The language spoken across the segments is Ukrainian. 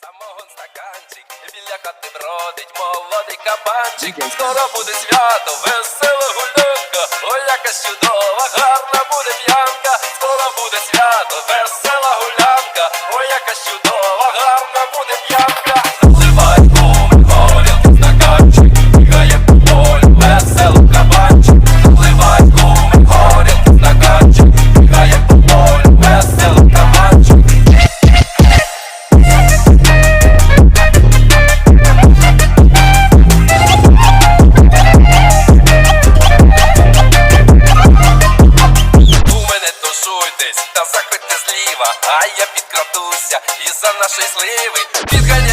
самогон стаканчик, біля хати бродить молодий кабанчик. Скоро буде свято, весела гулянка, ой, яка чудова, гарна буде мене тушуйтесь та заходьте зліва, а я підкрадуся і за нашої сливи. Підганяйте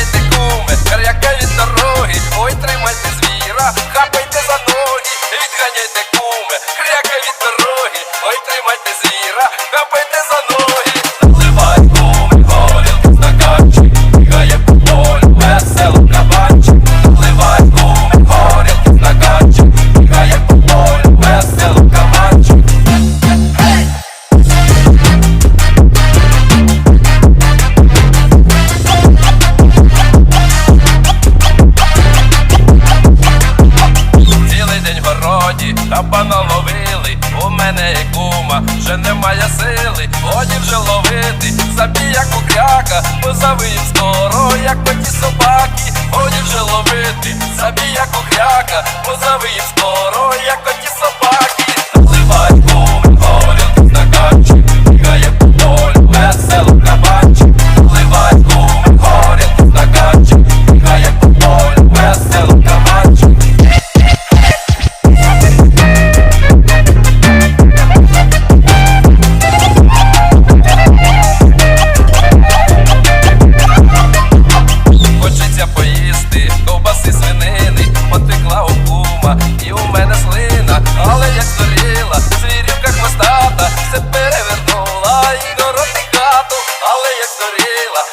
баба наловили, у мене і кума, вже немає сили, годі вже ловити, забій як у кряка, позавив скоро, як поті собаки.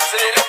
Sit it.